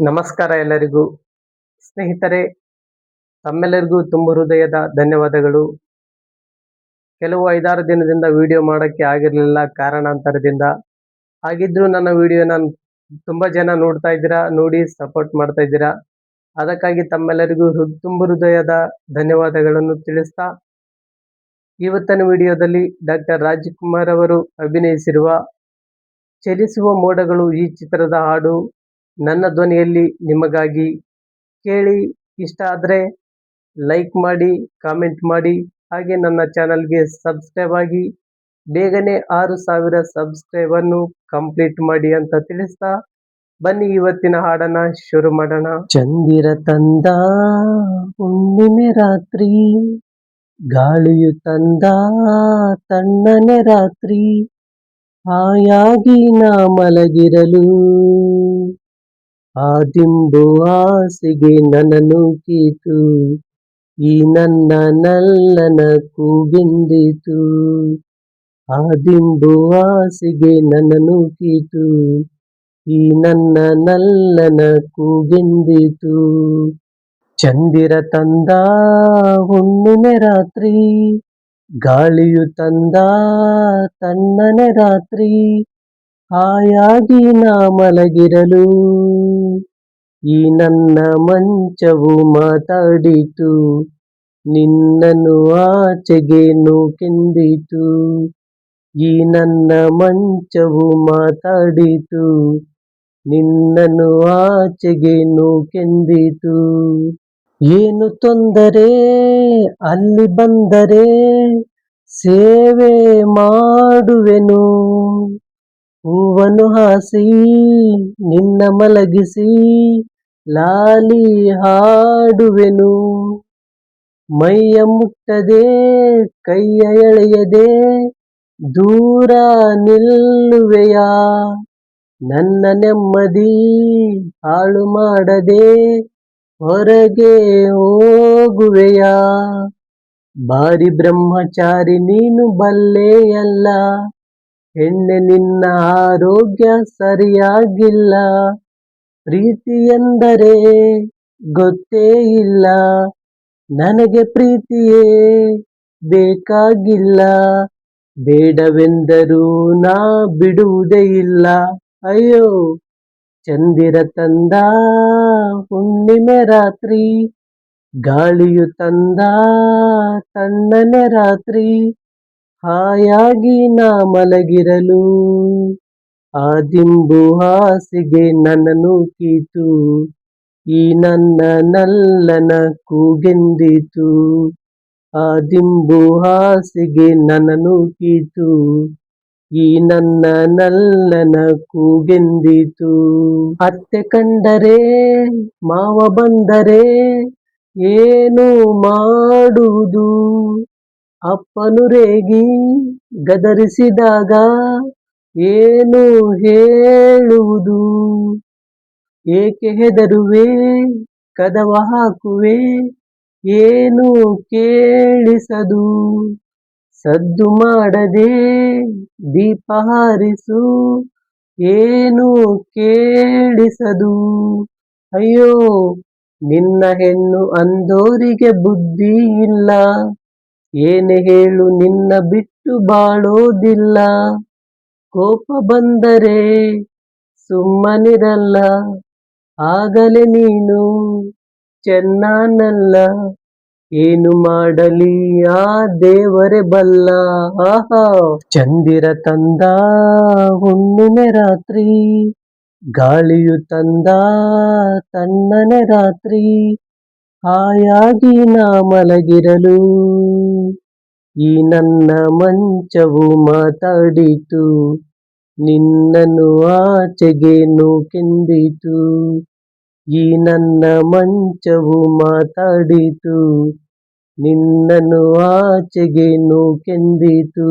ನಮಸ್ಕಾರ ಎಲ್ಲರಿಗೂ. ಸ್ನೇಹಿತರೆ, ತಮ್ಮೆಲ್ಲರಿಗೂ ತುಂಬ ಹೃದಯದ ಧನ್ಯವಾದಗಳು. ಕೆಲವು ಐದಾರು ದಿನದಿಂದ ವಿಡಿಯೋ ಮಾಡೋಕ್ಕೆ ಆಗಿರಲಿಲ್ಲ ಕಾರಣಾಂತರದಿಂದ. ಹಾಗಿದ್ರೂ ನನ್ನ ವಿಡಿಯೋನ ತುಂಬ ಜನ ನೋಡ್ತಾ ಇದ್ದೀರಾ, ನೋಡಿ, ಸಪೋರ್ಟ್ ಮಾಡ್ತಾ ಇದ್ದೀರಾ. ಅದಕ್ಕಾಗಿ ತಮ್ಮೆಲ್ಲರಿಗೂ ಹೃ, ತುಂಬ ಹೃದಯದ ಧನ್ಯವಾದಗಳನ್ನು ತಿಳಿಸ್ತಾ, ಇವತ್ತಿನ ವಿಡಿಯೋದಲ್ಲಿ ಡಾಕ್ಟರ್ ರಾಜ್ಕುಮಾರ್ ಅವರು ಅಭಿನಯಿಸಿರುವ, ಚಲಿಸುವ ಮೋಡಗಳು ಈ ಚಿತ್ರದ ಹಾಡು ನನ್ನ ಧ್ವನಿಯಲ್ಲಿ ನಿಮಗಾಗಿ ಕೇಳಿ ಇಷ್ಟ ಆದರೆ ಲೈಕ್ ಮಾಡಿ ಕಾಮೆಂಟ್ ಮಾಡಿ, ಹಾಗೆ ನನ್ನ ಚಾನಲ್ಗೆ ಸಬ್ಸ್ಕ್ರೈಬ್ ಆಗಿ ಬೇಗನೆ ಆರು ಸಾವಿರ ಸಬ್ಸ್ಕ್ರೈಬನ್ನು ಕಂಪ್ಲೀಟ್ ಮಾಡಿ ಅಂತ ತಿಳಿಸ್ತಾ ಬನ್ನಿ ಇವತ್ತಿನ ಹಾಡನ್ನ ಶುರು ಮಾಡೋಣ. ಚಂದಿರ ತಂದ, ಹುಣ್ಣಿಮೆ ರಾತ್ರಿ, ಗಾಳಿಯು ತಂದ, ತಣ್ಣನೆ ರಾತ್ರಿ, ಹಾಯಾಗಿ ನಾ ಮಲಗಿರಲು. ಆ ದಿಂಬು ಹಾಸಿಗೆ ನನ್ನನ್ನು ಕೀತು. ಈ ನನ್ನ ನಲ್ಲನ ಕೂಗೆಂದಿತು ಆ ದಿಂಬು ಹಾಸಿಗೆ ನನ್ನನ್ನು ಕೀತು. ಈ ನನ್ನ ನಲ್ಲನ ಕೂಗೆಂದಿತು ಚಂದಿರ ತಂದ ಹುಣ್ಣಿಮೆ ರಾತ್ರಿ, ಗಾಳಿಯು ತಂದ ತಣ್ಣನೆ ರಾತ್ರಿ ಹಾಯಾಗಿ ನಾ ಮಲಗಿರಲು. ಈ ನನ್ನ ಮಂಚವು ಮಾತಾಡಿತು. ನಿನ್ನನ್ನು ಆಚೆಗೆ ನೋಕೆಂದಿತು. ಈ ನನ್ನ ಮಂಚವು ಮಾತಾಡಿತು. ನಿನ್ನನ್ನು ಆಚೆಗೆ ನೋಕೆಂದಿತು. ಏನು ತೊಂದರೆ? ಅಲ್ಲಿ ಬಂದರೆ ಸೇವೆ ಮಾಡುವೆನು. ಹೂವನ್ನು ಹಾಸಿ, ನಿನ್ನ ಮಲಗಿಸಿ, ಲಾಲಿ ಹಾಡುವೆನು. ಮೈಯ ಮುಟ್ಟದೆ, ಕೈಯ ಎಳೆಯದೆ, ದೂರ ನಿಲ್ಲುವೆಯ. ನನ್ನ ನೆಮ್ಮದಿ ಹಾಳು ಮಾಡದೆ, ಹೊರಗೆ ಹೋಗುವೆಯ. ಬಾರಿ ಬ್ರಹ್ಮಚಾರಿ ನೀನು ಬಲ್ಲೆಯಲ್ಲ. ಹೆಣ್ಣೆ ನಿನ್ನ ಆರೋಗ್ಯ ಸರಿಯಾಗಿಲ್ಲ. ಪ್ರೀತಿ ಎಂದರೆ ಗೊತ್ತೇ ಇಲ್ಲ. ನನಗೆ ಪ್ರೀತಿಯೇ ಬೇಕಾಗಿಲ್ಲ. ಬೇಡವೆಂದರೂ ನಾ ಬಿಡುವುದೇ ಇಲ್ಲ. ಅಯ್ಯೋ, ಚಂದಿರ ತಂದ ಹುಣ್ಣಿಮೆ ರಾತ್ರಿ, ಗಾಳಿಯು ತಂದ ತಣ್ಣನೆ ರಾತ್ರಿ. ಹಾಯಾಗಿ ನಾ ಮಲಗಿರಲು. ಆ ದಿಂಬು ಹಾಸಿಗೆ ನನ್ನನ್ನು ಕೀತು. ಈ ನನ್ನ ನಲ್ಲನ ಕೂಗೆಂದಿತು. ಆ ದಿಂಬು ಹಾಸಿಗೆ ನನ್ನನ್ನು ಕೀತು. ಈ ನನ್ನ ನಲ್ಲನ ಕೂಗೆಂದಿತು. ಅತ್ತೆ ಕಂಡರೆ, ಮಾವ ಬಂದರೆ, ಏನು ಮಾಡುವುದು? ಅಪ್ಪನು ರೇಗಿ ಗದರಿಸಿದಾಗ ಏನು ಹೇಳುವುದು? ಏಕೆ ಹೆದರುವೆ? ಕದವ ಹಾಕುವೆ? ಏನು ಕೇಳಿಸದು? ಸದ್ದು ಮಾಡದೆ ದೀಪ ಹಾರಿಸು? ಏನು ಕೇಳಿಸದು? ಅಯ್ಯೋ, ನಿನ್ನ ಹೆಣ್ಣು ಅಂದೋರಿಗೆ ಬುದ್ಧಿ ಇಲ್ಲ. ಏನೇ ಹೇಳು ನಿನ್ನ ಬಿಟ್ಟು ಬಾಳೋದಿಲ್ಲ. ಕೋಪ ಬಂದರೆ ಸುಮ್ಮನಿರಲ್ಲ. ಆಗಲೇ ನೀನು ಚೆನ್ನಾನಲ್ಲ. ಏನು ಮಾಡಲಿ ಆ ದೇವರೆ ಬಲ್ಲ. ಆಹಾ. ಚಂದಿರ ತಂದ ಹುಣ್ಣಿಮೆ ರಾತ್ರಿ, ಗಾಳಿಯು ತಂದ ತಣ್ಣನೆ ರಾತ್ರಿ ಹಾಯಾಗಿ ನಾ ಮಲಗಿರಲು. ಈ ನನ್ನ ಮಂಚವು ಮಾತಾಡಿತು. ನಿನ್ನನ್ನು ಆಚೆಗೆ ನೂಕೆಂದಿತು. ಈ ನನ್ನ ಮಂಚವು ಮಾತಾಡಿತು. ನಿನ್ನನ್ನು ಆಚೆಗೆ ನೂಕೆಂದಿತು.